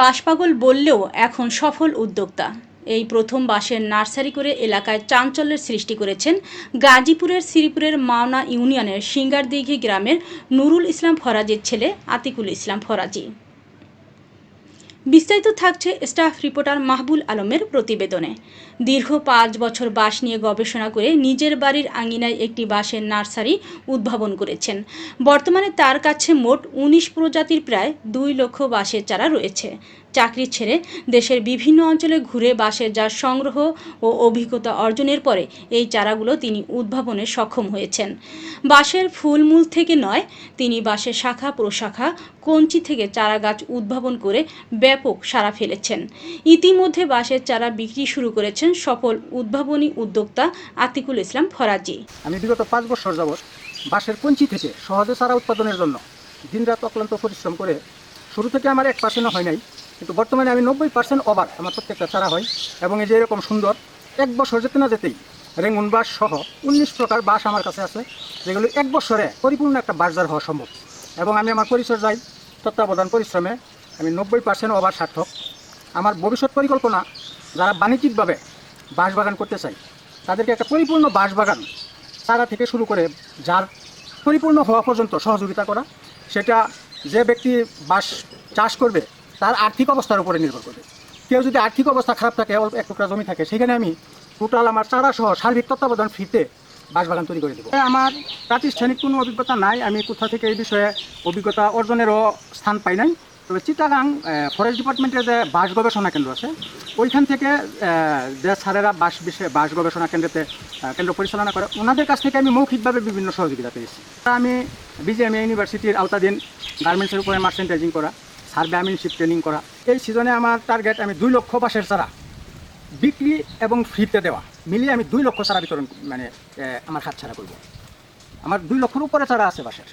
বাঁশপাগল বললেও এখন সফল উদ্যোক্তা। এই প্রথম বাসের নার্সারি করে এলাকায় চাঞ্চল্যের সৃষ্টি করেছেন গাজীপুরের শ্রীপুরের মাওনা ইউনিয়নের সিঙ্গারদিঘি গ্রামের নুরুল ইসলাম ফরাজির ছেলে আতিকুল ইসলাম ফরাজি। বিস্তারিত থাকছে স্টাফ রিপোর্টার মাহবুল আলমের প্রতিবেদনে। দীর্ঘ পাঁচ বছর বাঁশ নিয়ে গবেষণা করে নিজের বাড়ির আঙিনায় একটি বাঁশের নার্সারি উদ্ভাবন করেছেন। বর্তমানে তার কাছে মোট উনিশ প্রজাতির প্রায় দুই লক্ষ বাঁশের চারা রয়েছে। চাকরি ছেড়ে দেশের বিভিন্ন অঞ্চলে ঘুরে বাঁশের জাত সংগ্রহ ও অভিজ্ঞতা অর্জনের পরে এই চারাগুলো তিনি উদ্ভাবনে সক্ষম হয়েছেন। বাঁশের ফুলমূল থেকে নয়, তিনি বাঁশের শাখা, প্রশাখা, কঞ্চি থেকে চারা গাছ উদ্ভাবন করে ব্যাপক সাড়া ফেলেছেন। ইতিমধ্যে বাঁশের চারা বিক্রি শুরু করেছেন সফল উদ্ভাবনী উদ্যোক্তা আতিকুল ইসলাম ফরাজি। আমি বিগত পাঁচ বছর যাবৎ বাঁশের কঞ্চি থেকে সহজে চারা উৎপাদনের জন্য দিনরাত অক্লান্ত পরিশ্রম করে শুরু থেকে আমার এক পার্সেন্টও হয় নাই, কিন্তু বর্তমানে আমি নব্বই পার্সেন্ট ওভার আমার প্রত্যেকটা চারা হয়, এবং এই যে এরকম সুন্দর, এক বছর যেতে না যেতেই রেঙ্গুন বাঁশ সহ উনিশ প্রকার বাঁশ আমার কাছে আছে, যেগুলো এক বছরে পরিপূর্ণ একটা বাজার হওয়া সম্ভব। এবং আমি আমার পরিচর্যায় তত্ত্বাবধান পরিশ্রমে, আমি নব্বই পার্সেন্ট ওভার সার্থক। আমার ভবিষ্যৎ পরিকল্পনা, যারা বাণিজ্যিকভাবে বাঁশ বাগান করতে চাই তাদেরকে একটা পরিপূর্ণ বাঁশ বাগান চারা থেকে শুরু করে যার পরিপূর্ণ হওয়া পর্যন্ত সহযোগিতা করা, সেটা যে ব্যক্তি বাস, চাষ করবে, তার আর্থিক অবস্থার উপরে নির্ভর করবে। কেউ যদি আর্থিক অবস্থা খারাপ থাকে এক টুকরা জমি থাকে, সেখানে আমি টোটাল আমার চারা সহ সার্বিক তত্ত্বাবধান ফ্রিতে বাসবাগান তৈরি করে দেবো। আমার প্রাতিষ্ঠানিক কোনো অভিজ্ঞতা নাই, আমি কোথা থেকে এই বিষয়ে অভিজ্ঞতা অর্জনেরও স্থান পাই নাই। তবে চিটাগাং ফরেস্ট ডিপার্টমেন্টের যে বাস গবেষণা কেন্দ্র আছে, ওইখান থেকে যে স্যারেরা বাস বিষয়ে, বাস গবেষণা কেন্দ্রতে কেন্দ্র পরিচালনা করে, ওনাদের কাছ থেকে আমি মৌখিকভাবে বিভিন্ন সহযোগিতা পেয়েছি। আমি বিজেএমএ ইউনিভার্সিটির আওতাধীন গার্মেন্টসের উপরে মার্চেন্টাইজিং করা, সার্ভে আমিনশিপ ট্রেনিং করা। এই সিজনে আমার টার্গেট আমি দুই লক্ষ বাসের চারা বিক্রি এবং ফ্রিতে দেওয়া। মিলিয়ে আমি দুই লক্ষ চারা বিতরণ মানে আমার হাত ছাড়া করব। আমার দুই লক্ষর উপরে চারা আছে বাঁশের